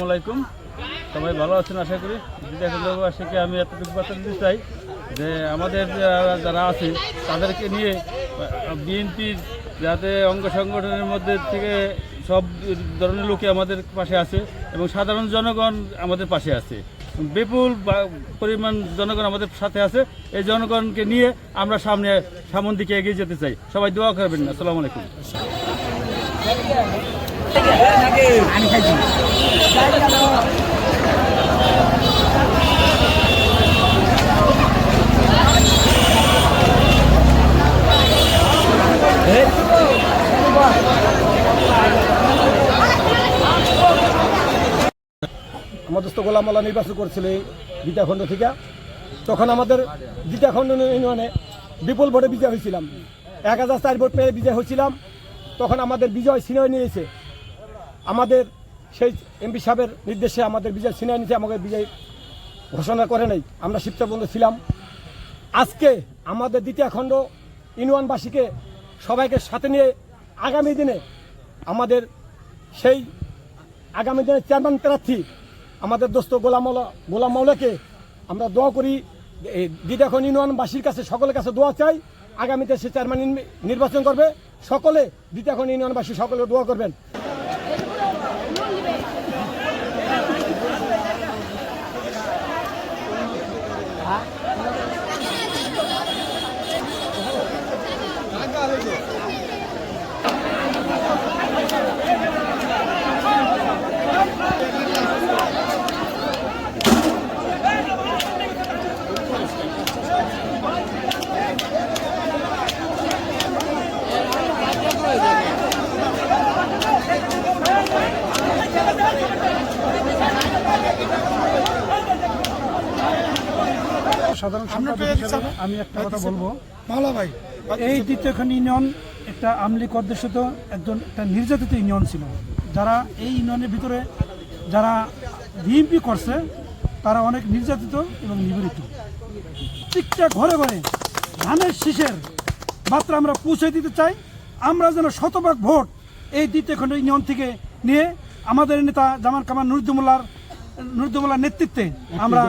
আসসালামু আলাইকুম। সবাই ভালো আছেন আশা করি? দেশবাসীকে আমি এতটুকু বার্তা দিতে চাই যে আমাদের যারা- আছে তাদেরকে নিয়ে বিএনপির যাতে অঙ্গ সংগঠনের মধ্যে থেকে সব ধরনের লোকে আমাদের পাশে আছে এবং সাধারণ জনগণ আমাদের পাশে আছে। বিপুল পরিমাণ জনগণ আমাদের সাথে আছে। এই জনগণকে নিয়ে আমরা সামনে সামন দিকে এগিয়ে যেতে চাই। সবাই দোয়া করবেন। আসসালামু আলাইকুম। আমাদের তো গোলামালা নির্বাচন করছিল এই গীতাখণ্ড থেকে। তখন আমাদের গীতাখণ্ড ইউনিয়নে বিপুল ভোটে বিজয় হয়েছিলাম। এক হাজার চার ভোট পেয়ে বিজয় হয়েছিলাম। তখন আমাদের বিজয় ছিনিয়ে নিয়েছে। আমাদের সেই এমপি সাহেবের নির্দেশে আমাদের বিজয় ছিনিয়ে নিয়েছে আমাকে বিজয় ঘোষণা করে নাই। আমরা শিপ্তবন্ধ ছিলাম। আজকে আমাদের দ্বিতীয় খণ্ড ইউনিয়নবাসীকে সবাইকে সাথে নিয়ে আগামী দিনে আমাদের সেই আগামী দিনে চেয়ারম্যান প্রার্থী, আমাদের দোস্ত গোলাম গোলাম মৌলাকে আমরা দোয়া করি। দিদাখন ইউনিয়নবাসীর কাছে, সকলের কাছে দোয়া চাই। আগামীতে সে চেয়ারম্যান নির্বাচন করবে। সকলে দিদাখন ইউনিয়নবাসী সকলে দোয়া করবেন। সাধারণ আমি একটা কথা বলব। মাওলা ভাই। এই দ্বিতীয়খান ইউনিয়ন একটা আমলিক অধ্যুষিত একজন একটা নির্যাতিত ইউনিয়ন ছিল। যারা এই ইউনিয়নের ভিতরে যারা ভিএমপি করছে তারা অনেক নির্যাতিত এবং নিবেদিত প্রত্যেকটা ঘরে ঘরে ধানের শীষের মাত্রা আমরা পৌঁছে দিতে চাই। আমরা যেন শতভাগ ভোট এই দ্বিতীয় খণ্ড ইউনিয়ন থেকে নিয়ে আমাদের নেতা জামান কামাল নুরুদ্দুমুল্লার নুরুদ্দুমুল্লার নেতৃত্বে আমরা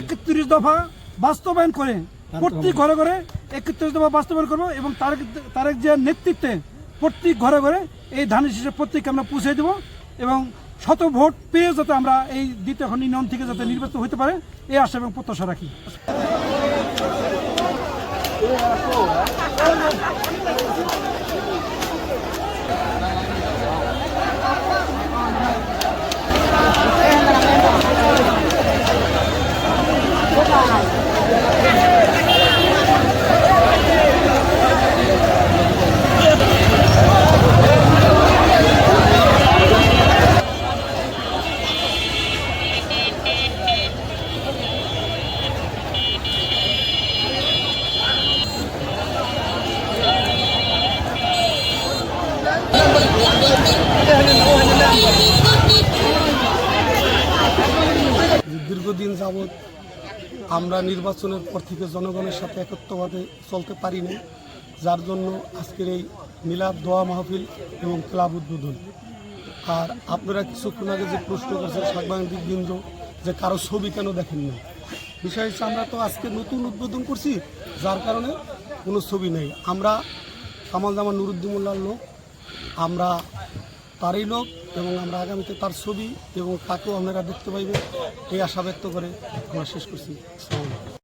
একত্রিশ দফা বাস্তবায়ন করে প্রত্যেক ঘরে ঘরে একত্রিশ দফা বাস্তবায়ন করব এবং তার তারেক যে নেতৃত্বে প্রত্যেক ঘরে ঘরে এই ধানের শীষের প্রত্যেককে আমরা পৌঁছে দেবো এবং শত ভোট পেয়ে যাতে আমরা এই দ্বিতীয় খন্ড ইউনিয়ন থেকে যাতে নির্বাচিত হতে পারে এই আশা এবং প্রত্যাশা রাখি। যে দীর্ঘদিন যাবৎ আমরা নির্বাচনের পর থেকে জনগণের সাথে একত্রভাবে চলতে পারিনি, যার জন্য আজকের এই মিলাদ, দোয়া মাহফিল এবং ক্লাব উদ্বোধন। আর আপনারা কিছুক্ষণ আগে যে প্রশ্ন করছেন, সাংবাদিক বৃন্দ, যে কারও ছবি কেন দেখেন না বিষয় হচ্ছে আমরা তো আজকে নতুন উদ্বোধন করছি, যার কারণে কোনো ছবি নেই। আমরা কামাল জামান নুরুদ্দিমুল্লার লোক আমরা তারই লোক এবং আমরা আগামীতে তার ছবি এবং তাকেও আপনারা দেখতে পাইবেন এই আশা ব্যক্ত করে আমরা শেষ করছি।